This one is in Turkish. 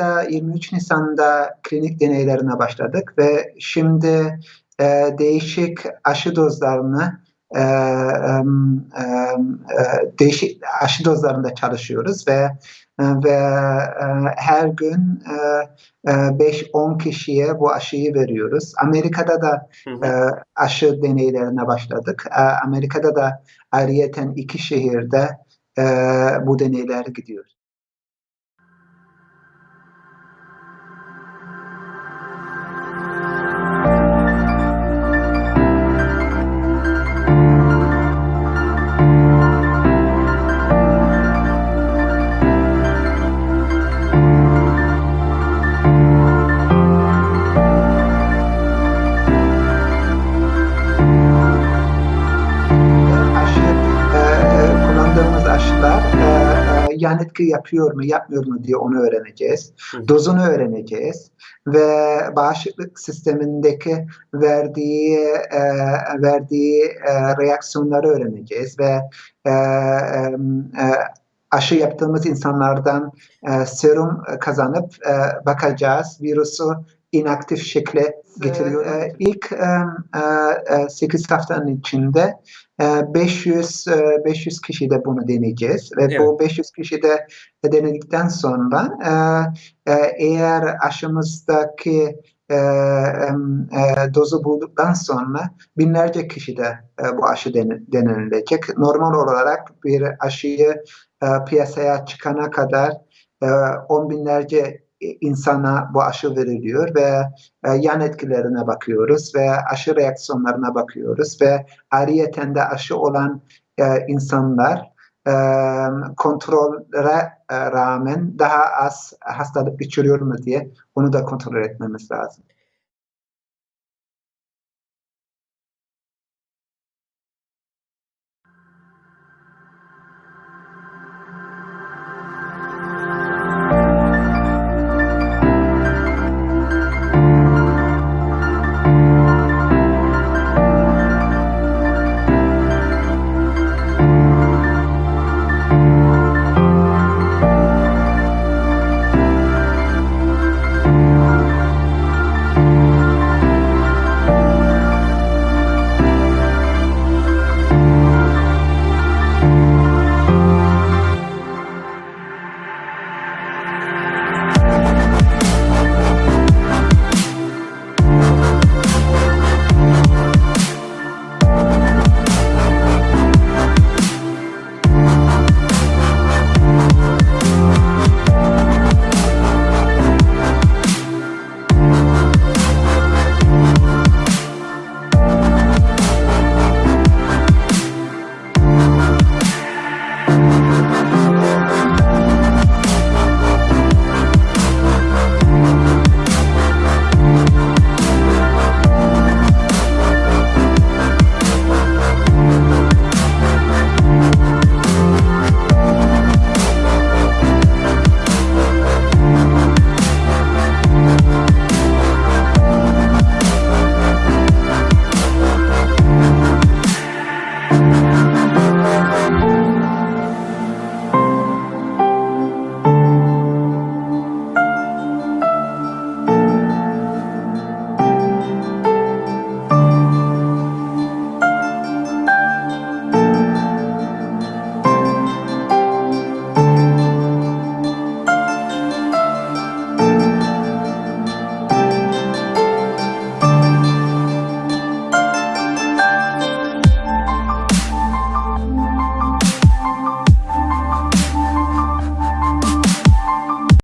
Almanya'da 23 Nisan'da klinik deneylerine başladık ve şimdi e, değişik aşı dozlarını e, em, e, değişik aşı dozlarında çalışıyoruz ve e, ve e, her gün e, e, 5-10 kişiye bu aşıyı veriyoruz. Amerika'da da e, aşı deneylerine başladık. E, Amerika'da da ayrıyeten iki şehirde e, bu deneyler gidiyor. Yan etki yapıyor mu yapmıyor mu diye onu öğreneceğiz. Hı. Dozunu öğreneceğiz ve bağışıklık sistemindeki verdiği e, verdiği e, reaksiyonları öğreneceğiz ve e, e, aşı yaptığımız insanlardan e, serum kazanıp e, bakacağız virüsü inaktif şekle getiriyor. E, ilk e, e, 8 haftanın içinde e, 500 e, 500 kişi de bunu deneyeceğiz ve Evet. bu 500 kişi de denedikten sonra e, e, eğer aşımızdaki e, e, dozu bulduktan sonra binlerce kişi de e, bu aşı dene- denenilecek. Normal olarak bir aşıyı e, piyasaya çıkana kadar e, on binlerce insana bu aşı veriliyor ve e, yan etkilerine bakıyoruz ve aşı reaksiyonlarına bakıyoruz ve ayrıyeten de aşı olan e, insanlar e, kontrollere e, rağmen daha az hastalık geçiriyor mu diye onu da kontrol etmemiz lazım.